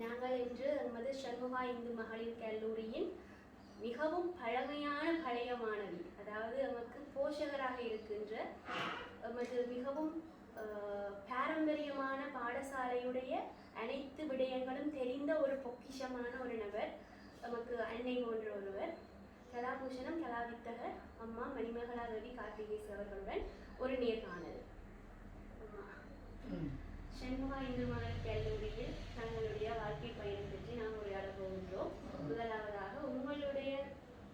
நாங்கள் இன்று எமது சண்முகா இந்து மகளிர் கல்லூரியின் மிகவும் பழமையான பழைய மாணவி அதாவது நமக்கு போஷகராக இருக்கின்ற நமது மிகவும் பாரம்பரியமான பாடசாலையுடைய அனைத்து விடயங்களும் தெரிந்த ஒரு பொக்கிஷமான ஒரு நபர் நமக்கு அன்னை போன்ற ஒருவர். கலாபூஷணம் கலாவித்தகர் அம்மா மணிமகளா ரவி கார்த்திகேஸ் அவர்களுடன் ஒரு நேர்காணல். அம்மா சண்முகா இந்து மலர் கல்லூரியில் தங்களுடைய வாழ்க்கை பயணம் பற்றி நாம் உரையாட போகின்றோம். முதலாவதாக உங்களுடைய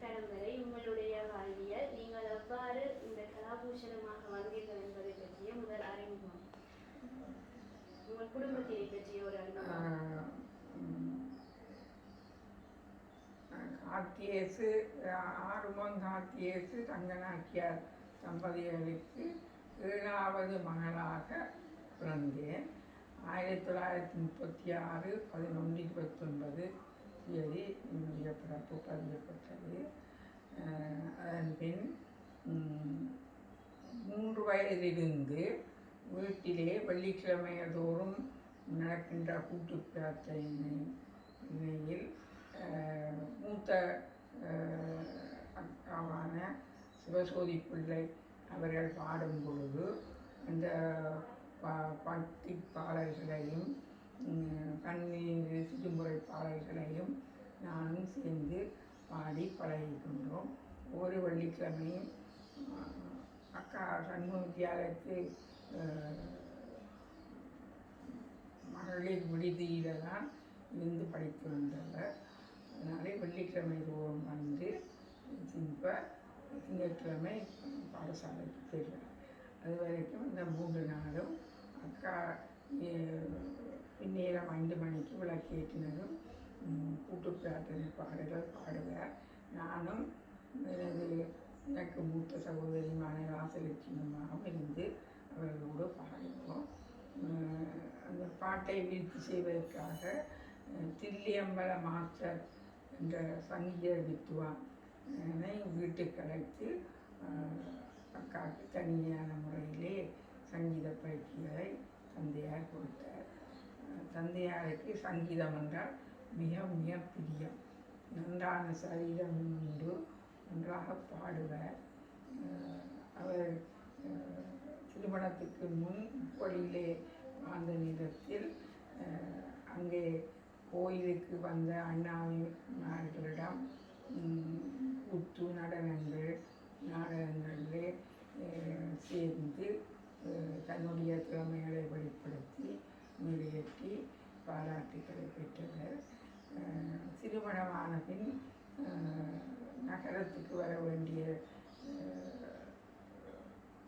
பரம்பரை உங்களுடைய வாழ்வியல் நீங்கள் எவ்வாறு இந்த கலாபூஷணமாக வந்தீர்கள் என்பதை பற்றிய முதல் அறிமுகம். உங்கள் குடும்பத்தினை பற்றிய ஒரு அறிமுகம். காத்தியேசு ஆறுமன் காத்தியேசு தங்கநாச்சியார் தம்பதிகளுக்கு ஏழாவது மகளாக பிறந்தேன் ஆயிரத்தி தொள்ளாயிரத்தி முப்பத்தி ஆறு பதினொன்று இருபத்தொன்பது தேதி என்னுடைய பிறப்பு பதியப்பட்டது. அதன் பின் மூன்று வயதிலிருந்து வீட்டிலே வெள்ளிக்கிழமை தோறும் நடக்கின்ற கூட்டு பிரார்த்தனையில் மூத்த அக்காவான சிவசோதி பிள்ளை அவர்கள் பாடும் பொழுது அந்த பா பக்தி பாடல்களையும் கண்ணீர் சிறுமுறை பாடல்களையும் நானும் சேர்ந்து பாடி பழகிக்கொண்டோம். ஒவ்வொரு வெள்ளிக்கிழமையும் அக்கா சண்முக வித்தியாலயத்து மகளிர் விடுதியில் தான் இருந்து படித்து வந்தவர். அதனாலே வெள்ளிக்கிழமை தோறும் வந்து இப்போ திங்கட்கிழமை பாடசாலைக்கு போயிடுவேன் அது வரைக்கும் இந்த மூன்று நாளும் அக்கா ஐந்து மணிக்கு விளக்கேற்றினதும் கூட்டு பிரார்த்தனை பாடல்கள் பாடுவார் நானும் எனது எனக்கு மூத்த சகோதரிமான ராசலட்சுமியுமாகவும் இருந்து அவர்களோடு பாடுவோம். அந்த பாட்டை விருத்தி செய்வதற்காக தில்லியம்பல மாஸ்டர் என்ற சங்கீத வித்துவான் என்னை வீட்டுக்கு அழைத்து அக்காவுக்கு தனியான முறை சங்கீத பயிற்சிகளை தந்தையார் கொடுத்தார். தந்தையாருக்கு சங்கீதம் என்றால் மிக மிக பிரியம். நன்றான சரீரம் உண்டு. நன்றாக பாடுவார். அவர் திருமணத்துக்கு முன் வழியிலே வாழ்ந்த நேரத்தில் அங்கே கோயிலுக்கு வந்த அண்ணாவிமார்களிடம் ம், கூத்து நடனங்கள் நாடகங்களிலே சேர்ந்து தன்னுடைய திறமைகளை வெளிப்படுத்தி நிறைவேற்றி பாராட்டுக்களை பெற்றவர். திருமணமான பின் நகரத்துக்கு வர வேண்டிய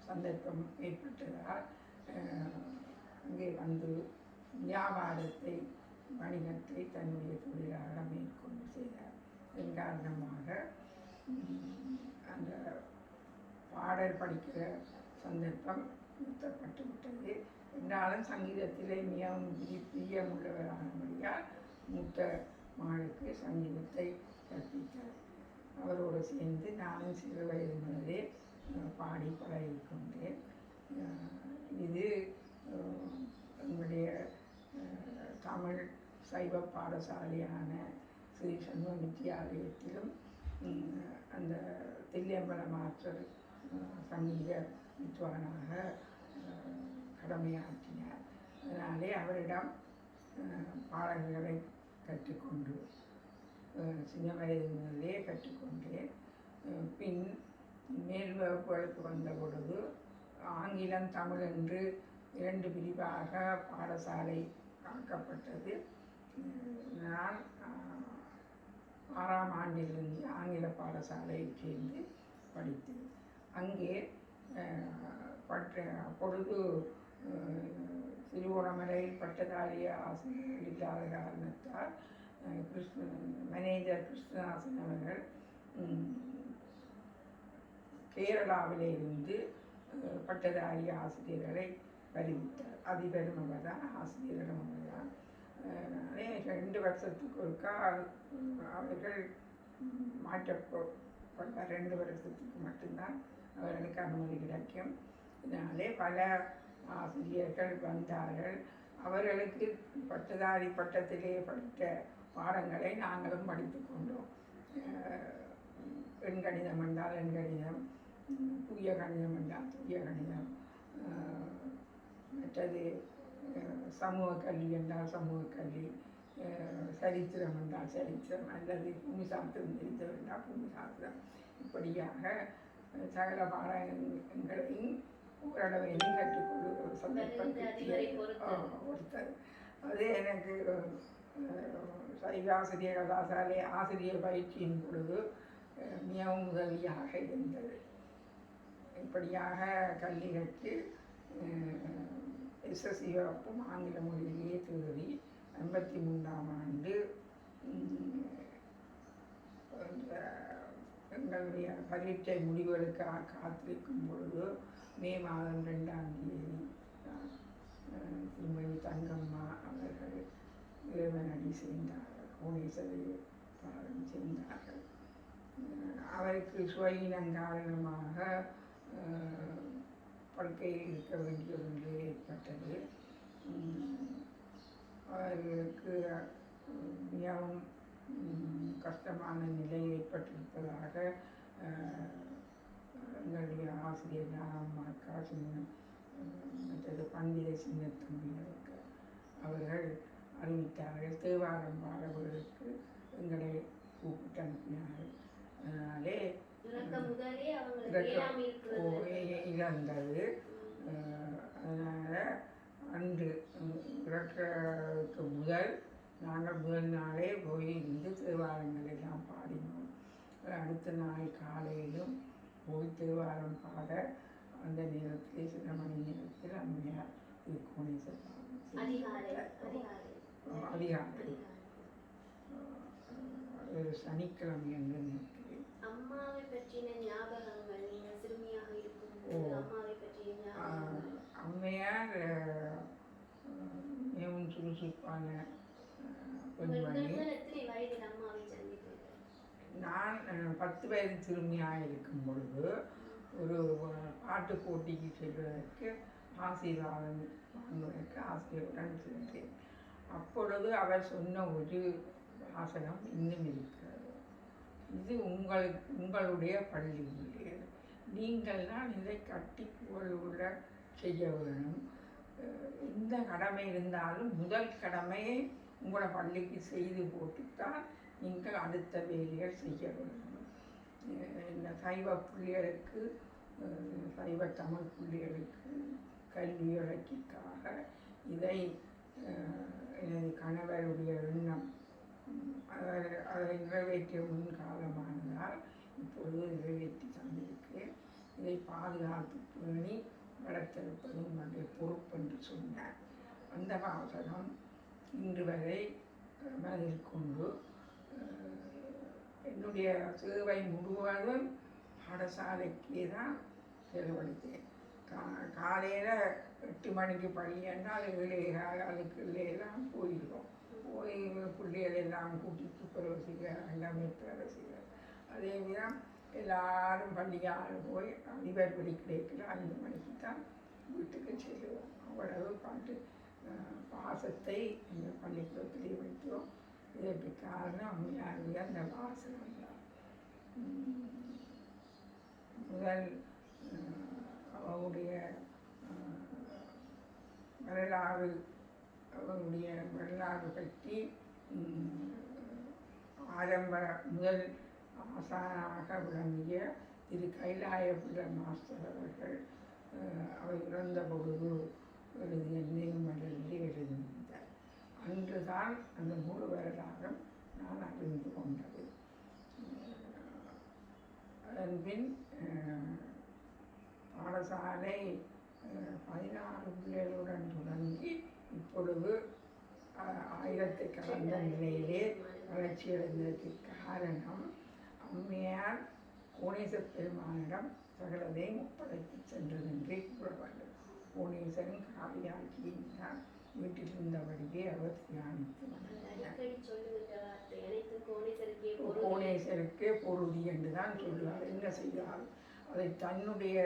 சந்தர்ப்பம் ஏற்பட்டதால் அங்கே வந்து வியாபாரத்தை வணிகத்தை தன்னுடைய தொழிலாக மேற்கொண்டு செய்தார். இதன் காரணமாக அந்த பாடல் படிக்கிற சந்தர்ப்பம் நிறுத்தப்பட்டு விட்டது என்றாலும் சங்கீதத்திலே மிகவும் பிரி- பிரியமுள்ளவரானபடியால் மூத்த மகளுக்கு சங்கீதத்தை கற்பித்தார். அவரோடு சேர்ந்து நானும் சிறு வயது முதலே பாடி பழகிக் கொண்டேன் இது எங்களுடைய தமிழ் சைவ பாடசாலையான ஸ்ரீ சண்முக வித்தியாலயத்திலும் அந்த தில்லியம்பல மாஸ்டர் சங்கீத வித்வானாக கடமையாற்றினார். அதனாலே அவரிடம் பாடல்களை கற்றுக்கொண்டு சின்ன வயதிலே கற்றுக்கொண்டேன். பின் மேல் வகுப்புகளுக்கு வந்த பொழுது ஆங்கிலம் தமிழ் என்று இரண்டு பிரிவாக பாடசாலை காக்கப்பட்டது. நான் ஆறாம் ஆண்டிலிருந்து ஆங்கில பாடசாலையில் சேர்ந்து படித்தேன். அங்கே பட்ட அப்பொழுது அஹ், திருவோணமலையில் பட்டதாரி ஆசிரியர்கள் இல்லாத காரணத்தால் கிருஷ்ண மேனேஜர் கிருஷ்ணதாசன் அவர்கள் கேரளாவிலே இருந்து பட்டதாரி ஆசிரியர்களை வருவித்தார் அதிபரும் அவர் தான் ஆசிரியரும் அவர் தான் ரெண்டு வருஷத்துக்கு ஒருக்கா அவர்கள் மாற்றப்போ மாற்றப்பட்ட ரெண்டு வருஷத்துக்கு மட்டும்தான் அவர்களுக்கு அனுமதி கிடைக்கும் இதனாலே பல ஆசிரியர்கள் வந்தார்கள். அவர்களுக்கு பட்டதாரி பட்டத்திலே படித்த பாடங்களை நாங்களும் படித்து கொண்டோம். எண்கணிதம் என்றால் எண்கணிதம் தூய கணிதம் என்றால் தூய கணிதம் மற்றது சமூக கல்வி என்றால் சமூக கல்வி சரித்திரம் என்றால் சரித்திரம் அல்லது பூமி சாஸ்திரம் தெரிந்தவர் என்றால் பூமி சாஸ்திரம் இப்படியாக சகல பாடங்களையும் ஓரளவையும் கற்றுக்கொள்ளுகிற ஒரு சந்தர்ப்பம் பொறுத்தது அது எனக்கு அஹ், சைவ ஆசிரியர் கலாசாலை ஆசிரியர் பயிற்சியின் பொழுது மிகவும் உதவியாக இருந்தது. இப்படியாக கல்வி கற்று எஸ்எஸ்சி வகுப்பும் ஆங்கில மொழியிலேயே தேறி ஐம்பத்தி மூன்றாம் ஆண்டு எங்களுடைய பரீட்சை முடிவுகளுக்காக காத்திருக்கும் பொழுது மே மாதம் ரெண்டாம் தேதி திருமதி தங்கம்மா அவர்கள் இறைவனடி செய்தார்கள் கோணேஸ்வரி பாடம் செய்தார்கள் அவருக்கு சுவையினம் காரணமாக படுக்கையில் இருக்க வேண்டிய ஏற்பட்டது. அவர்களுக்கு மிகவும் கஷ்டமான நிலை ஏற்பட்டிருப்பதாக எங்களுடைய ஆசிரியர் நாகம்மா அக்கா சின்ன மற்றது பண்டித சின்ன தம்பிகளுக்கு அவர்கள் அறிவித்தார்கள். தேவாரம் பாடவர்களுக்கு எங்களை கூப்பிட்டு அனுப்பினார்கள். அதனாலே இழந்தது. அதனால் அன்று இறக்கறதுக்கு முதல் நாங்கள் முதல் நாளே போய் இருந்து தேவாரங்கள் எல்லாம் பாடினோம். அடுத்த நாள் காலையிலும் போய் தேவாரம் பாட அந்த நேரத்தில் சில மணி நேரத்தில் அம்மையார் திருக்கோணேஸ்வர் அதிகாலை அது சனிக்கிழமை என்று நினைக்கிறேன் அம்மாவை பற்றின ஞாபகங்கள் நீங்க சிறுமியாக இருக்கும்போது ஓ. அம்மாவை பற்றிய ஆஹ், ஞாபகங்கள். அம்மையார் மிகவும் சுறுசுறுப்பான உங்களுக்கு நான் பத்து வயது சிறுமியாக இருக்கும் பொழுது ஒரு பாட்டு போட்டிக்கு செல்வதற்கு ஆசீர்வாதம் வாங்குவதற்கு ஆசிரியருடன் சென்றேன் அப்பொழுது அவர் சொன்ன ஒரு வாசகம் இன்னும் இருக்கிறது. இது உங்கள் உங்களுடைய பள்ளி உள்ளது நீங்கள் தான் இதை கட்டி புகழுள்ள செய்ய வேணும் எந்த கடமை இருந்தாலும் முதல் கடமையை உங்களை பள்ளிக்கு செய்து போட்டுத்தான் நீங்கள் அடுத்த வேலைகள் செய்ய வேண்டும். இந்த சைவ பிள்ளைகளுக்கு சைவ தமிழ் பிள்ளைகளுக்கு கல்வி வளர்ச்சிக்காக இதை எனது கணவருடைய எண்ணம் அதை அதை நிறைவேற்றிய முன் காலமானதால் இப்பொழுது நிறைவேற்றி தந்திருக்கிறேன். இதை பாதுகாத்து பேணி வளர்த்தெடுப்பது உங்களுடைய பொறுப்பு என்று சொன்னார். அந்த வாசகம் இன்று வரை மனதில் கொண்டு என்னுடைய சேவை முழுவதும் பாடசாலைக்கே தான் செலவழித்தேன். கா காலையில் எட்டு மணிக்கு பள்ளி என்றால் ஏழு அதுக்கு எல்லாம் போயிடுவோம். போய் பிள்ளைகள் எல்லாம் கூட்டிட்டு பிரவசிக்க எல்லாமே பிரவசிக்க அதே தான் எல்லாரும் பள்ளியால் போய் அதிபர் படி கிடைக்கல ஐந்து மணிக்கு தான் வீட்டுக்கு செல்லுவோம். அவ்வளவு பாட்டு. பாசத்தை இந்த பள்ளிக்கூடத்திலே வைத்தோம் இதற்கு காரணம் அம்மையாருடைய அந்த வாசகம் தான் முதல் அவருடைய வரலாறு அவருடைய வரலாறு பற்றி ஆரம்ப முதல் ஆசானாக விளங்கிய திரு கைலாய பிள்ளை மாஸ்டர் அவர்கள் அவர் இறந்த பொழுது எழுதிய நினைவுமலரில் எழுதியிருந்தார். அன்றுதான் அந்த முழு வரலாறும் நான் அறிந்து கொண்டது. அதன்பின் பாடசாலை பதினாறு பிள்ளைகளுடன் தொடங்கி இப்பொழுது ஆயிரத்தை கடந்த நிலையிலே வளர்ச்சியடைந்ததற்கு காரணம் அம்மையார் கோணேச பெருமானிடம் சகலதையும் ஒப்படைத்து சென்றது கூறப்பட்டது. கூற வேண்டும் கோணேசன் காவியாக்கியும் தான் வீட்டில் இருந்தபடியே அவர் தியானித்து கோணேசருக்கே பொருதி என்று தான் சொல்லுவார் என்ன செய்தால் அதை தன்னுடைய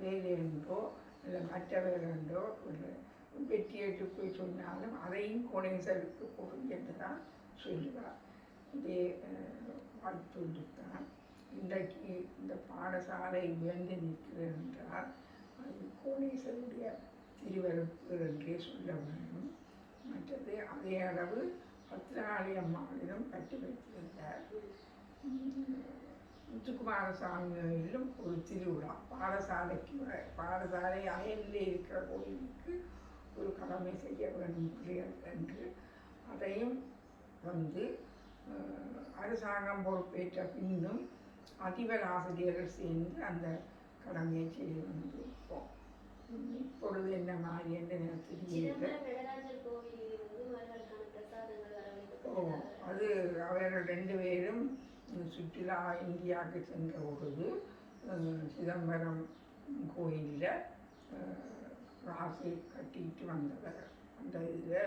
வேலை என்றோ இல்லை மற்ற வேலை என்றோ இல்லை வெற்றியேற்று போய் சொன்னாலும் அதையும் கோணேசருக்கு போய் என்று தான் சொல்லுவார். இதே வாழ்த்து தான். இன்றைக்கு இந்த பாடசாலை உயர்ந்து நிற்கிறது என்றால் அது கோணேசருடைய திருவருப்பு என்றே சொல்ல வேண்டும் மற்றது அதே அளவு பத்திராளி மாநிலம் கட்டி வைத்திருந்தார். முத்துக்குமார முத்துக்குமாரசாமியிலும் ஒரு திருவிழா. பாடசாலைக்கு பாடசாலை அயலில் இருக்கிற கோயிலுக்கு ஒரு கடமை செய்ய வேண்டும் பிள்ளைகள் என்று அதையும் வந்து அரசாங்கம் பொறுப்பேற்ற பின்னும் அதிபர் ஆசிரியர்கள் சேர்ந்து அந்த கடமையை செய்து வந்திருப்போம் உம், இப்பொழுது என்ன மாதிரி என்று பிரசாதங்கள் ஓ அது அவர்கள் ரெண்டு பேரும் சுற்றுலா இந்தியாவுக்கு சென்ற பொழுது சிதம்பரம் கோயிலில் ராசி கட்டிட்டு வந்தவர். அந்த இதில்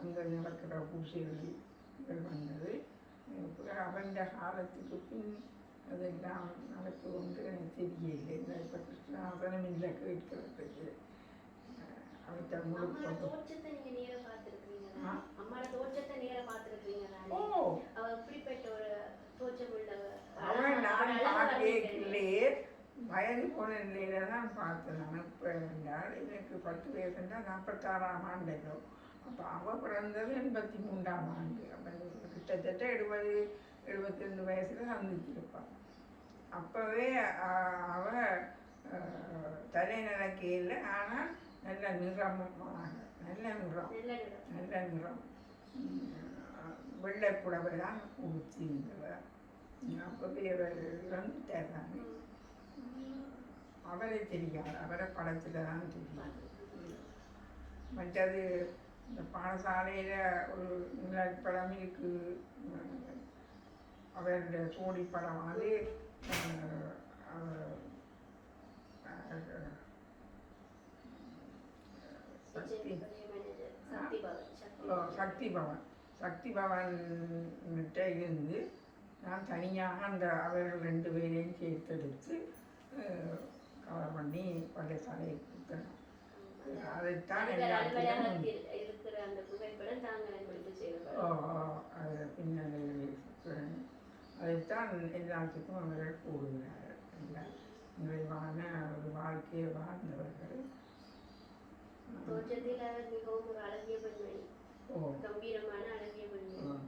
அங்கே நடக்கிற பூசைகள் வந்தது. அவந்த காலத்துக்கு பின் அதெல்லாம் நடக்குது ஒன்று எனக்கு தெரியல இப்போ கிருஷ்ணாசனம் இல்லை கேட்கறதுக்கு தோற்றத்தை நீங்க நேரா பார்த்திருக்கீங்களா தோற்றத்தை நேரா பார்த்திருக்கீங்களா அவ ஒரு தோற்றம் நான். இல்லையே வயது போன நிலையில தான் பார்த்தேன் நான் இப்போ என்றால் எனக்கு பத்து வயசுண்டா நாற்பத்தாறாம் ஆண்டுகளோ அப்போ அவள் பிறந்தது எண்பத்தி மூன்றாம் ஆண்டு அப்போ கிட்டத்தட்ட எழுபது எழுபத்தி ரெண்டு வயசில் சந்திச்சிருப்பாள் அப்போவே அவள் தலை நிலைக்கையில் ஆனால் நல்ல நிறமாக நல்ல நிறம். நல்ல நிறம். நல்ல நிறம். உம், வெள்ளை புடவை தான் உடுத்தியிருந்தவர் அப்போவே அவர் இறந்துட்டார் தானே அவரை தெரியாது. அவரை படத்தில் தான் தெரியாது மற்றது இந்த பாடசாலையில் ஒரு நிலப்படம் இருக்கு. உம், அவருடைய சோடி படம் அது சக்தி சக்தி பவன் சக்தி ஓ, பவன் சக்தி பவன்கிட்ட இருந்து நான் தனியாக அந்த அவர்கள் ரெண்டு பேரையும் சேர்த்தெடுத்து கவர் பண்ணி பாடசாலையை கொடுத்தேன். அதைத்தான் இருக்கிற அந்த புகைப்படம் தாங்கள் ஓ ஓ, பின்னணி. அதைத்தான் எல்லாத்துக்கும் அவர்கள் கூறுகிறார்கள். எல்லாம் நிறைவான ஒரு வாழ்க்கையை வாழ்ந்தவர்கள். தோற்றத்தில் அவர் மிகவும் ஒரு அழகிய பெண்மணி. ஓ. கம்பீரமான அழகிய பெண்மணி.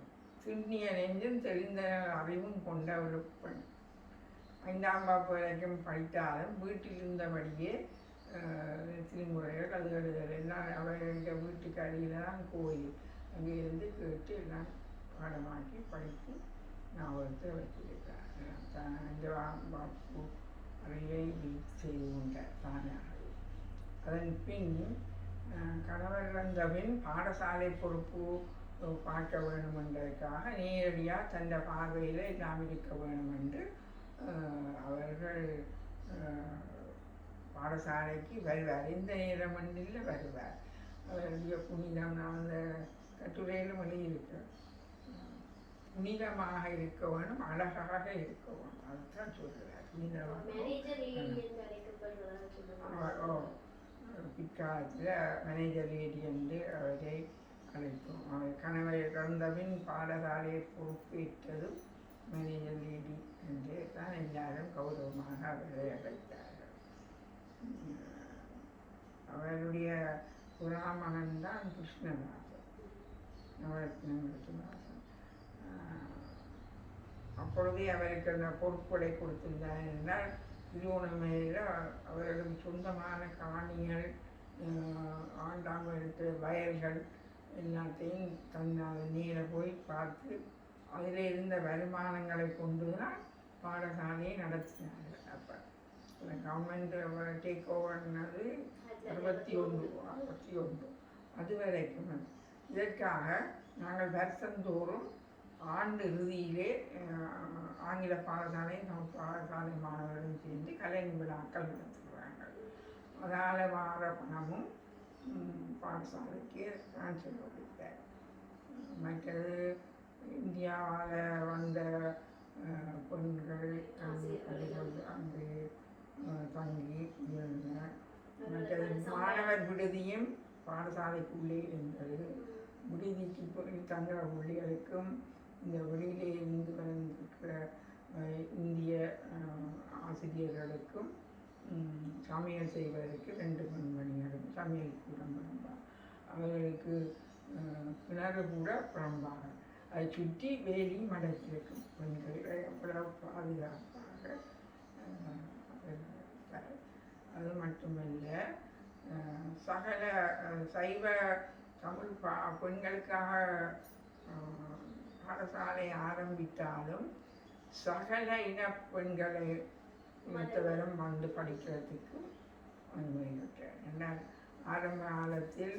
சிட்னிய நெஞ்சும் தெரிந்த அறிவும் கொண்ட ஒரு பெண். ஐந்தாம் வகுப்பு வரைக்கும் படித்தாலும் வீட்டில் இருந்தபடியே திருமுறைகள் அது எழுதல் எல்லாம் அவர்களுடைய வீட்டுக்கு அடியில் தான் கோயில். அங்கே இருந்து கேட்டு எல்லாம் பாடமாக்கி படித்து நான் வச்சிருக்கிறேன் தான் ஐந்தாம் வகுப்பு அறிவை செய்து அதன் பின் கணவர் வந்த பாடசாலை பொறுப்பு பார்க்க வேண்டும் என்பதற்காக நேரடியாக தந்த பார்வையில் நாம் இருக்க வேண்டும் என்று அவர்கள் பாடசாலைக்கு வருவார். எந்த நேரம் மண்டில் வருவார். அவருடைய புனிதம் நான் அந்த கட்டுரையிலும் எழுதியிருக்கிறேன் புனிதமாக இருக்க வேணும் அழகாக இருக்க வேணும். அதுதான் சொல்கிறார் புனிதமாக. அவர் பிற்காலத்தில் மேனேஜர் லேடி என்று அவரை அழைத்தோம் அவர் கணவர் இறந்தபின் பாடசாலையை பொறுப்பேற்றதும் மேனேஜர் லேடி என்று தான் எல்லாரும் கௌரவமாக அவரை அழைத்தார்கள். அவருடைய புறாமகன் தான் நவரத்னம் கிருஷ்ணதாசன் ஆஹ், அப்பொழுதே அவருக்கு அந்த பொருட்களை கொடுத்திருந்தார் என்றால் திருவண்ணாமலையில் அவர்களுக்கு சொந்தமான காணிகள் ஆண்டாமல் இருக்கிற வயல்கள் எல்லாத்தையும் தன்னால் நீர போய் பார்த்து அதில் இருந்த வருமானங்களை கொண்டு தான் பாடசாலையை நடத்தினார்கள். அப்போ கவர்மெண்ட் டேக் ஓவர்னது அறுபத்தி ஒன்று அறுபத்தி ஒன்று அது வரைக்கும் இதற்காக நாங்கள் வருஷந்தோறும் ஆண்டு இறுதியிலே ஆங்கில பாடசாலை நம் பாடசாலை மாணவர்களும் சேர்ந்து கலை விழாக்கள் நடத்துகிறாங்க அதால் வார பணமும் பாடசாலைக்கு நான் கொடுத்தார் மற்றது இந்தியாவில் வந்த பெண்கள் அங்கு தங்கி மற்றது மாணவர் விடுதியும் பாடசாலைக்குள்ளே இருந்தது. விடுதிக்கு போய் தங்குற பிள்ளைகளுக்கும் இந்த வெளியிலே இருந்து வந்திருக்கிற இந்திய ஆசிரியர்களுக்கும் சமையல் செய்வதற்கு ரெண்டு பெண்மணிகளும் சமையல் கூட புறம்பாக அவர்களுக்கு கிணறு கூட புறம்பாக அதை சுற்றி வேலி மடக்கியிருக்கும் பெண்களை எவ்வளவு பாதுகாப்பாக அது மட்டுமல்ல சகல சைவ தமிழ் பா பெண்களுக்காக பாடசாலை ஆரம்பித்தாலும் சகல இன பெண்களை இனத்தவரும் வந்து படிக்கிறதுக்கு அனுமதிக்கிறார் என்ன ஆரம்ப காலத்தில்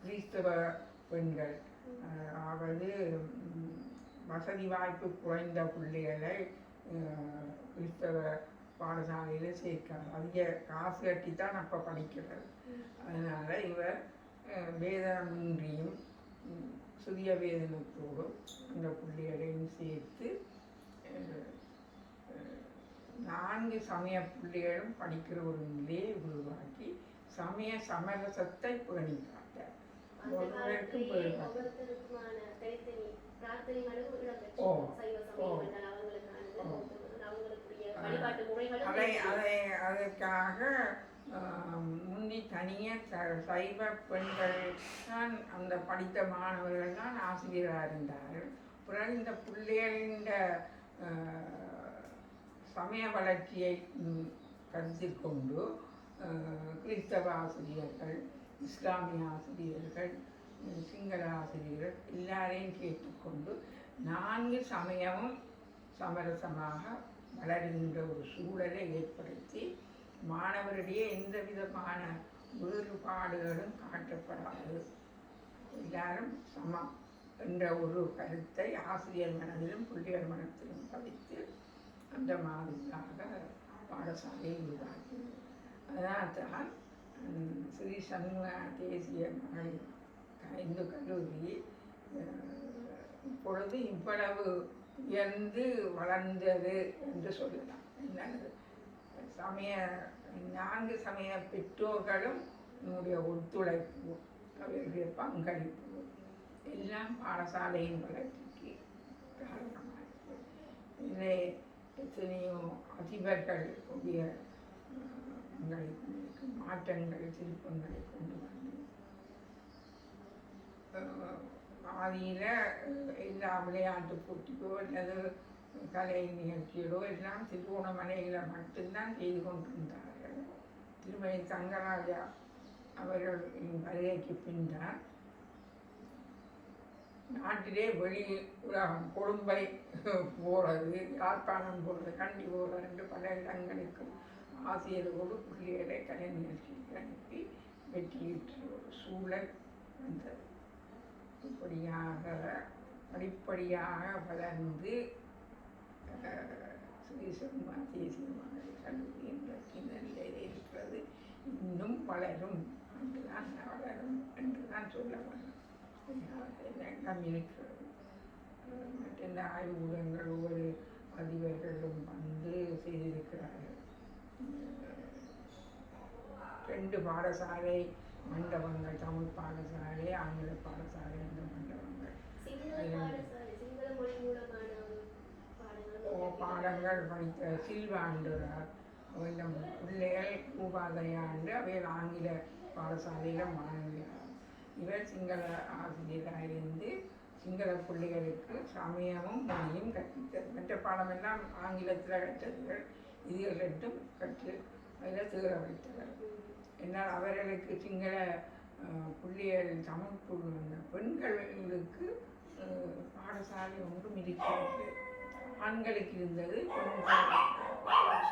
கிறிஸ்தவ பெண்கள் அதாவது வசதி வாய்ப்பு குறைந்த பிள்ளைகளை கிறிஸ்தவ பாடசாலையில் சேர்க்காது அதிக காசு கட்டி தான் அப்போ படிக்கிறது. அதனால் இவர் வேதமின்றியும் ம், சிறிய வேதனத்தோடும் அந்த பிள்ளைகளையும் சேர்த்து நான்கு சமய பிள்ளைகளும் படிக்கிற ஒரு நிலையை உருவாக்கி சமய சமரசத்தை பேணி அந்த ஒருவருக்கும் அதை. அதை அதற்காக முந்தி தனியாக ச- சைவ பெண்கள் தான் அந்த படித்த மாணவர்கள் தான் ஆசிரியராக இருந்தார்கள். பிறகு இந்த பிள்ளைகளின் சமய வளர்ச்சியை கருத்தில் கொண்டு கிறிஸ்தவ ஆசிரியர்கள் இஸ்லாமிய ஆசிரியர்கள் சிங்கள ஆசிரியர்கள் எல்லாரையும் கேட்டுக்கொண்டு நான்கு சமயமும் சமரசமாக வளர்கின்ற ஒரு சூழலை ஏற்படுத்தி மாணவரிடையே எந்த விதமான வேறுபாடுகளும் காட்டப்படாது. எல்லாரும் சமம் என்ற ஒரு கருத்தை ஆசிரியர் மனதிலும் பிள்ளையர் மனத்திலும் பதித்து அந்த மாதிரியாக பாடசாலையை உருவாக்கியது அதனால்தான் ஸ்ரீ சண்முக தேசிய மகளிர் இந்து கல்லூரி இப்பொழுது இவ்வளவு உயர்ந்து வளர்ந்தது என்று சொல்லலாம். என்னது? சமய நான்கு சமய பெற்றோர்களும் என்னுடைய ஒத்துழைப்பு அவர்களுடைய பங்களிப்பு எல்லாம் பாடசாலையின் வளர்ச்சிக்கு காரணமாக இதிலே எத்தனையோ அதிபர்களுடைய பங்களிப்பு மாற்றங்கள் திருப்பங்களை கொண்டு வந்து அஹ், எல்லா விளையாட்டு போட்டிக்கோ அல்லது கலை நிகழ்ச்சிகளோ எல்லாம் திருவோணமலையில் மட்டும்தான் செய்து கொண்டிருந்தார்கள். திருமதி தங்கராஜா அவர்கள் வருகைக்கு பின்னால் நாட்டிலே வெளி உலகம் கொழும்பை போகிறது யாழ்ப்பாணம் போகிறது கண்டி போகிறது என்று பல இடங்களுக்கும் ஆசிரியர்களோடு பிள்ளைகளை கலை நிகழ்ச்சிக்கு அனுப்பி வெற்றியிற்ற. ஒரு சூழல் வந்தது. இப்படியாக படிப்படியாக வளர்ந்து அஹ், ஸ்ரீ சர்மா தேசிய இந்த நிலையில் இருக்கிறது இன்னும் வளரும் என்றுதான் வளரும் என்றுதான் சொல்ல வேண்டும் என்னிடம் இருக்கிறது மற்ற இந்த ஆய்வுக்கூடங்கள் ஒவ்வொரு அதிபர்களும் வந்து செய்திருக்கிறார்கள் ரெண்டு பாடசாலை மண்டபங்கள் தமிழ் பாடசாலை ஆங்கில பாடசாலை என்ற மண்டபங்கள் சிங்கள அது- பாடசாலை சிங்கள மொழி மூலமான ஒரு பாடங்களும் ஓ பாடங்கள் படித்த சில்வாண்டுறார் அவரிடம் பிள்ளைகள் பூபாதையாண்டு அவையில் ஆங்கில பாடசாலையில் மாணவியார் இவர் சிங்கள ஆசிரியராக இருந்து சிங்கள பிள்ளைகளுக்கு சமயமும் மொழியும் கற்பித்தார் மற்ற பாடமெல்லாம் ஆங்கிலத்தில் கற்றதுகள் இது ரெண்டும் கற்று அதில் தீர வைத்தவர். என்னால் அவர்களுக்கு சிங்கள பிள்ளைகள் தமிழ் பெண்களுக்கு பாடசாலை ஒன்றும் இருக்கிறது. ஆண்களுக்கு இருந்தது.